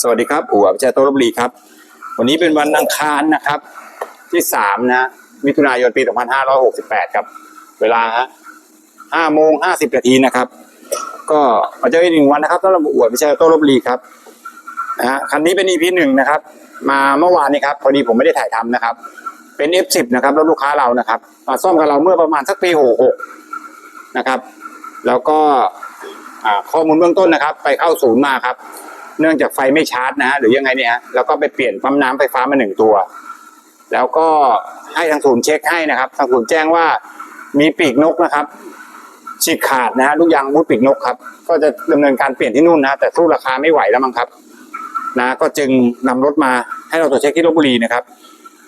สวัสดีครับอู๋อับเจโตรบรีครับ วันนี้เป็นวันอังคารนะครับ ที่สามนะมิถุนายนปี 2568 ครับ เวลาฮะ5โมง 50 นาทีนะครับ ก็มาเจออีกหนึ่งวันนะครับสำหรับอู๋อับเจโตรบรีครับนะฮะคันนี้เป็น EP หนึ่งนะครับ มาเมื่อวานนี้ครับ พอดีผมไม่ได้ถ่ายทำนะครับ เป็น F10 นะครับแล้วลูกค้าเรานะครับมาซ่อมกับเราเมื่อประมาณสักปี66นะครับ แล้วก็ข้อมูลเบื้องต้นนะครับ ไปเข้าศูนย์มาครับ เนื่องจากไฟไม่ชาร์จนะฮะหรือยังไงเนี่ยแล้วก็ไปเปลี่ยนปั๊มน้ำไฟฟ้ามาหนึ่งตัว แล้วก็ให้ทางศูนย์เช็คให้นะครับทางศูนย์แจ้งว่ามีปีกนกนะครับฉีกขาดนะฮะลูกยางมุดปีกนกครับ ก็จะดำเนินการเปลี่ยนที่นู่นนะแต่สู้ราคาไม่ไหวแล้วมั้งครับ นะ ก็จึงนำรถมาให้เราตรวจเช็คที่ลบบุรีนะครับ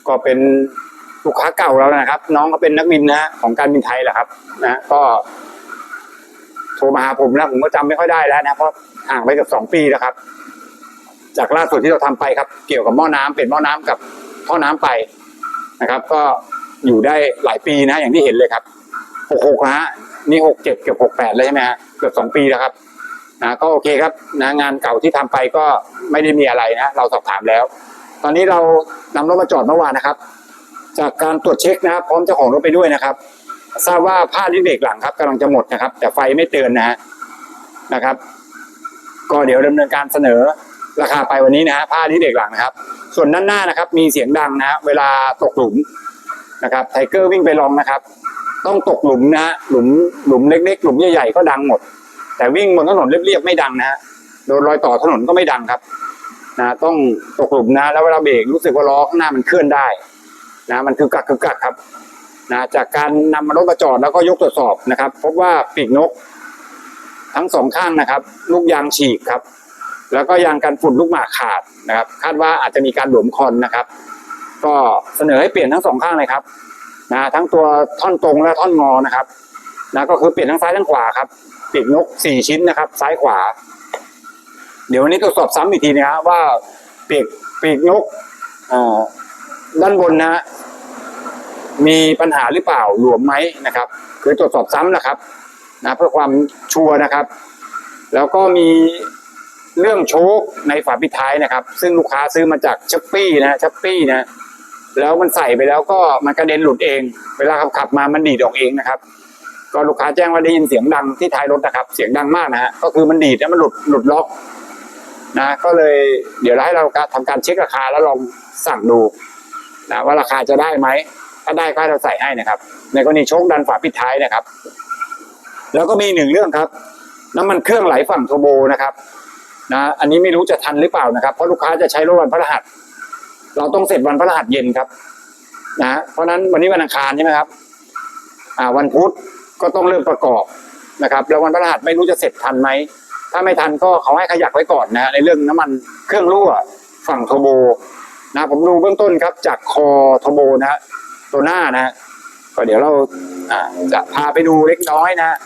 ก็เป็นลูกค้าเก่าเรานะครับ น้องเขาเป็นนักบินนะฮะของการบินไทยแหละครับ นะ ก็ โทรมาหาผมนะผมก็จำไม่ค่อยได้แล้วนะเพราะห่างไปเกับสองปีแล้วครับ จากล่าสุดที่เราทำไปครับ เกี่ยวกับหม้อน้ำเป็นหม้อน้ำกับท่อน้ำไปนะครับ ก็อยู่ได้หลายปีนะ อย่างที่เห็นเลยครับหกหกฮะนี่หกเจ็ดเกือบหกแปดเลยใช่ไหมฮะเกือบสองปีแล้วครับนะก็โอเคครับนะงานเก่าที่ทำไปก็ไม่ได้มีอะไรนะเราสอบถามแล้ว ตอนนี้เรานำรถมาจอดเมื่อวานนะครับ จากการตรวจเช็คนะครับพร้อมเจ้าของรถไปด้วยนะครับ ทราบว่าผ้าลิฟต์เบรกหลังครับกำลังจะหมดนะครับ แต่ไฟไม่เตือนนะฮะนะครับ ก็เดี๋ยวดำเนินการเสนอราคาไปวันนี้นะฮะผ้าลิฟต์เบรกหลังนะครับ ส่วนด้านหน้านะครับ มีเสียงดังนะฮะเวลาตกหลุมนะครับไทเกอร์วิ่งไปลองนะครับ ต้องตกหลุมนะฮะหลุมหลุมเล็ก ๆ หลุมใหญ่ๆก็ดังหมด แต่วิ่งบนถนนเรียบๆไม่ดังนะฮะโดนรอยต่อถนนก็ไม่ดังครับนะต้องตกหลุมนะ แล้วเวลาเบรกรู้สึกว่าล้อข้างหน้ามันเคลื่อนได้ นะ มันคือกักคือกักครับ นะจากการนำมารถมาจอดแล้วก็ยกตรวจสอบนะครับ พบว่าปีกนกทั้งสองข้างนะครับ ลูกยางฉีกครับ แล้วก็ยางกันฝุ่นลูกหมากขาดนะครับ คาดว่าอาจจะมีการหลวมคอนนะครับ ก็เสนอให้เปลี่ยนทั้งสองข้างเลยครับนะทั้งตัวท่อนตรงและท่อนงอนะครับนะก็คือเปลี่ยนทั้งซ้ายทั้งขวาครับปีกนกสี่ชิ้นนะครับ ซ้ายขวา เดี๋ยววันนี้ตรวจสอบซ้ำอีกทีนะครับว่าปีกปีกนกด้านบนนะ มีปัญหาหรือเปล่าหลวมไหมนะครับคือตรวจสอบซ้ำนะครับนะเพื่อความชัวร์นะครับ แล้วก็มีเรื่องโชคในฝาปิดท้ายนะครับ ซึ่งลูกค้าซื้อมาจากชัปปี้นะชัปปี้นะแล้วมันใส่ไปแล้วก็มันกระเด็นหลุดเอง เวลาขับขับมามันดีดออกเองนะครับ ก็ลูกค้าแจ้งว่าได้ยินเสียงดังที่ท้ายรถนะครับ เสียงดังมากนะฮะก็คือมันดีดแล้วมันหลุดหลุดล็อกนะก็เลยเดี๋ยวเราให้เราทำการเช็คราคาแล้วลองสั่งดูนะว่าราคาจะได้ไหม ถ้าได้ก็ให้เราใส่ให้นะครับ ในกรณีโชคดันฝาปิดท้ายนะครับ แล้วก็มีหนึ่งเรื่องครับ น้ำมันเครื่องไหลฝั่งโทโบนะครับนะอันนี้ไม่รู้จะทันหรือเปล่านะครับเพราะลูกค้าจะใช้รถวันพฤหัส เราต้องเสร็จวันพฤหัสเย็นครับนะเพราะฉะนั้นวันนี้วันอังคารใช่ไหมครับอ่าวันพุธก็ต้องเริ่มประกอบนะครับ แล้ววันพฤหัสไม่รู้จะเสร็จทันไหมถ้าไม่ทันก็เขาให้ขยักไว้ก่อนนะในเรื่องน้ำมันเครื่องรั่วฝั่งโทโบนะผมดูเบื้องต้นครับจากคอโทโบนะฮะ ตัวหน้านะก็เดี๋ยวเราจะพาไปดูเล็กน้อยนะ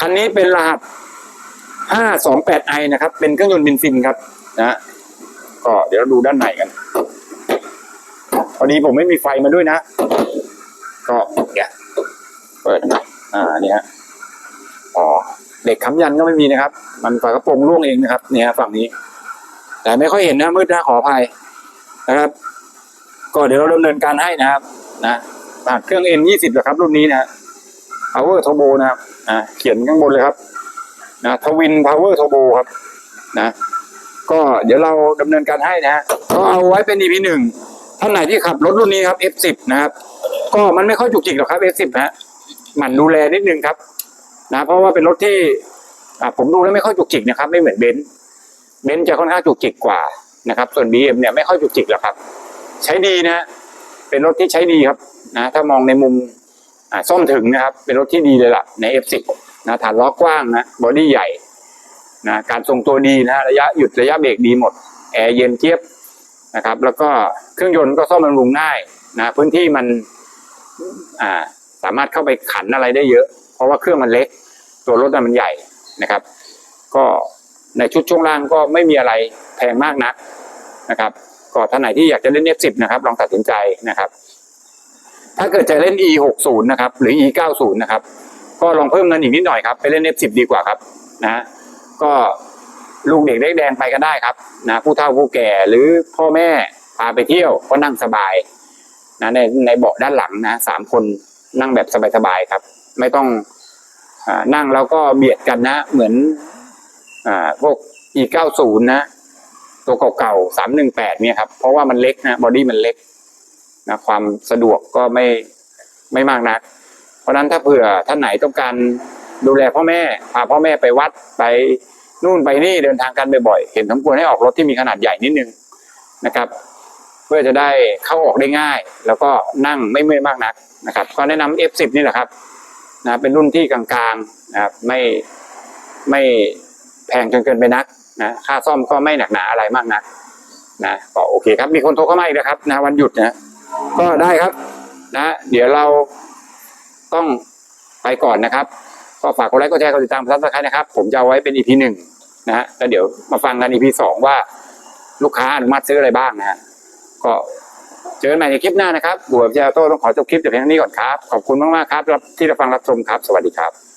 คันนี้เป็นรหัส 528i นะครับ เป็นเครื่องยนต์เบนซินครับ นะก็เดี๋ยวเราดูด้านในกันพอดีผมไม่มีไฟมาด้วยนะ ก็เนี่ยเปิดอ่านี่ฮะอ๋อเด็กค้ำยันก็ไม่มีนะครับ มันฝากระโปรงร่วงเองนะครับ เนี่ยฝั่งนี้ แต่ไม่ค่อยเห็นนะมืดนะขออภัยนะครับ ก็เดี๋ยวเราดำเนินการให้นะครับ นะผ่านเครื่อง N ยี่สิบนะครับรุ่นนี้นะฮะ Power Turbo นะครับอ่าเขียนข้างบนเลยครับนะทวิน Power Turbo ครับ นะ ก็เดี๋ยวเราดำเนินการให้นะฮะก็เอาไว้เป็น EP หนึ่งท่านไหนที่ขับรถรุ่นนี้ครับ F10 นะครับ ก็มันไม่ค่อยจุกจิกหรอกครับ F10 นะฮะหมั่นดูแลนิดนึงครับ นะ เพราะว่าเป็นรถที่ผมดูแล้วไม่ค่อยจุกจิกนะครับ ไม่เหมือนเบนซ์เบนซ์จะค่อนข้างจุกจิกกว่านะครับ ส่วน BM เนี่ยไม่ค่อยจุกจิกหรอกครับ ใช้ดีนะ เป็นรถที่ใช้ดีครับนะถ้ามองในมุมซ่อมถึงนะครับ เป็นรถที่ดีเลยล่ะใน F10 นะฐานล้อกว้างนะบอดี้ใหญ่นะการทรงตัวดีนะระยะหยุดระยะเบรกดีหมดแอร์เย็นเจี๊ยบนะครับ แล้วก็เครื่องยนต์ก็ซ่อมบำรุงง่ายนะพื้นที่มันอ่าสามารถเข้าไปขันอะไรได้เยอะ เพราะว่าเครื่องมันเล็ก ตัวรถมันใหญ่นะครับ ก็ในชุดช่วงล่างก็ไม่มีอะไรแพงมากนักนะครับ ก็ท่านไหนที่อยากจะเล่น F10 นะครับ ลองตัดสินใจนะครับ ถ้าเกิดจะเล่น E60 นะครับ หรือ E90 นะครับ ก็ลองเพิ่มเงินอีกนิดหน่อยครับ ไปเล่น F10 ดีกว่าครับนะก็ลูกเด็กเล็กแดงไปก็ได้ครับนะผู้เฒ่าผู้แก่หรือพ่อแม่พาไปเที่ยวก็นั่งสบายนะในในเบาะด้านหลังนะสามคนนั่งแบบสบายๆครับ ไม่ต้องอนั่งแล้วก็เบียดกันนะ เหมือนอ่าพวก e 9 0 นะ ตัวเก่าๆสามหนึ่งแปดเนี่ยครับ เพราะว่ามันเล็กนะบอดี้มันเล็กนะความสะดวกก็ไม่ไม่มากนัก เพราะนั้นถ้าเผื่อท่านไหนต้องการดูแลพ่อแม่พาพ่อแม่ไปวัดไปนู่นไปนี่เดินทางกันบ่อยๆเห็นสมควรให้ออกรถที่มีขนาดใหญ่นิดนึงนะครับ เพื่อจะได้เข้าออกได้ง่าย แล้วก็นั่งไม่เมื่อยมากนักนะครับก็แนะนำ F10 นี่แหละครับนะเป็นรุ่นที่กลางๆนะครับไม่ไม่แพงจนเกินไปนัก นะค่าซ่อมก็ไม่หนักหนาอะไรมากนักนะก็โอเคครับมีคนโทรเข้ามาอีกนะครับนะวันหยุดนะก็ได้ครับนะ เดี๋ยวเราต้องไปก่อนนะครับก็ฝากกดไลค์กดแชร์กดติดตามซับสไครต์นะครับ ผมจะเอาไว้เป็น EP หนึ่งนะฮะแล้วเดี๋ยวมาฟังกัน EP สองว่าลูกค้าอนุมัติซื้ออะไรบ้างนะฮะก็เจอกันใหม่ในคลิปหน้านะครับบัวเจาโต้ต้องขอจบคลิปแต่เพียงเท่านี้ก่อนครับ ขอบคุณมากๆครับที่รับฟังรับชมครับ สวัสดีครับ